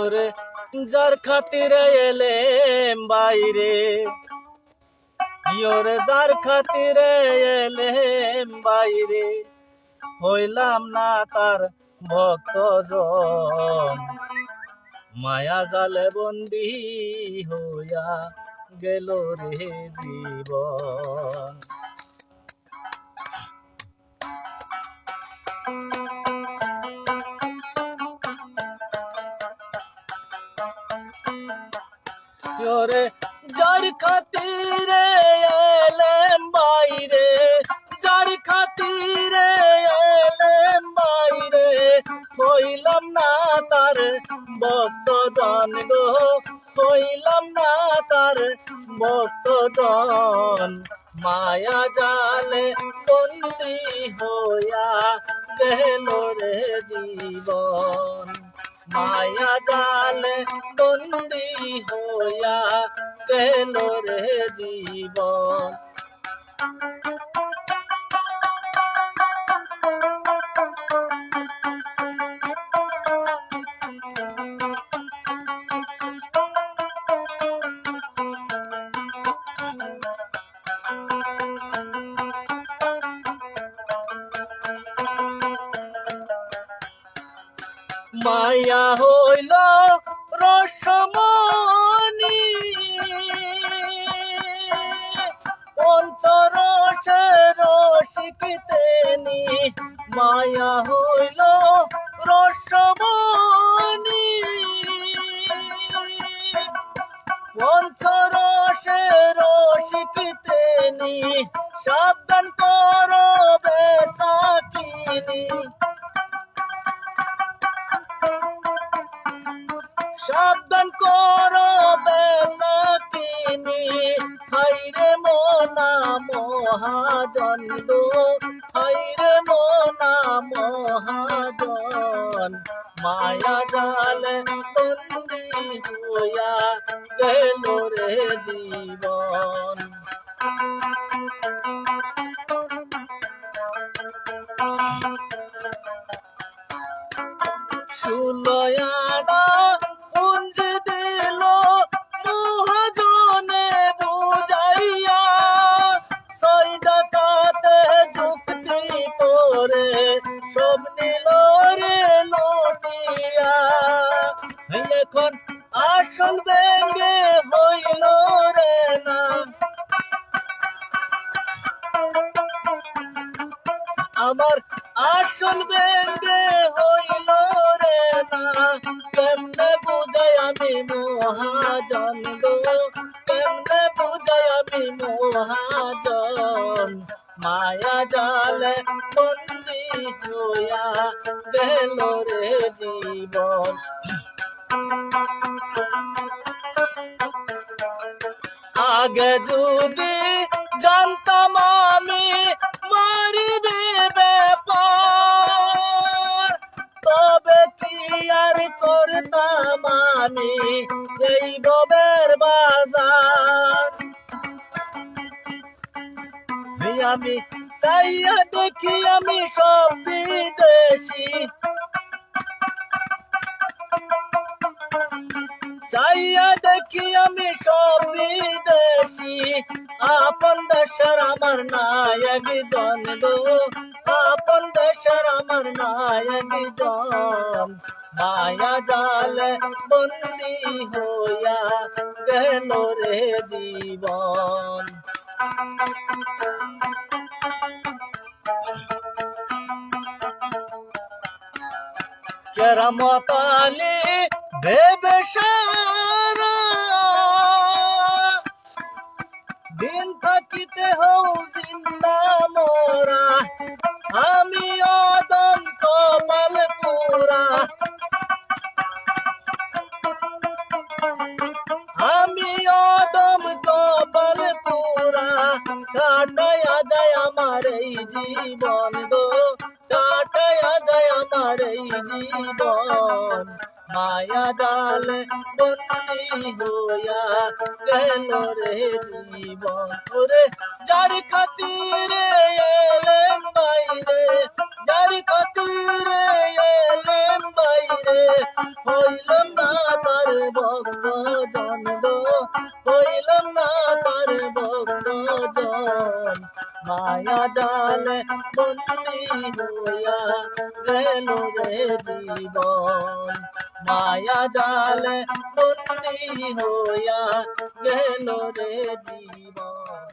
ওরে যার খাতিরে এলেম বাইরে। ওরে যার খাতিরে এলেম বাইরে। হইলাম না তার ভক্ত মায়া জালে বন্দি হইয়া গেল রে জীবন। ওরে যার খাতিরে এলেম বাইরে, যার খাতিরে এলেম বাইরে, হইলাম না তার ভক্তজন গো, হইলাম না তার ভক্তজন। মায়া জালে বন্দি হইয়া গেল রে জীবন। মায়া জালে বন্দি হইয়া গেল রে জীবন। মায়া হইল রসমণি। পঞ্চরসে রসিকিতেনি মায়া হইল রসমণি। সাবধান করো বেসাকিনি। হাইরে মোনা মহাজন গো হাইরে মোনা মহাজন। মায়া জালে বন্দি হইয়া গেল রে জীবন। করে সব নিল রে লটিয়া। এখন আসল ব্যঙ্গে হইল রে না। আমার আসল ব্যঙ্গে হইল রে না। কেমনে বুঝাই আমি মহাজন গো? কেমনে বুঝাই আমি মহাজন? মায়া জালে বন্দি হইয়া গেল রে জীবন। আগে যদি জানতাম আমি মারিবে ব্যাপার, তবে কি আর করতাম আমি এই ববের বাজার? আমি, চাইয়া দেখি আমি সব বিদেশি। চাইয়া দেখি আমি সব বিদেশি। আপন দেশের আমার নায়ক জন গো আপন দেশের আমার নায়ক জন মায়া জাল বন্দি হইয়া গেল রে জীবন। কেরামতালি বেবেশারা। দিন জীবন গো, কাটায়া যায় আমার এই জীবন। মায়া জালে বন্দি হইয়া গেল রে জীবন। ওরে, যার খাতিরে এলেম বাইরে, যার খাতিরে এলেম বাইরে, হইলাম না তার ভক্ত জন গো, হইলাম না তার মায়া জালে বন্দি হইয়া গেল রে জীবন। মায়া জালে বন্দি হইয়া গেল রে জীবন।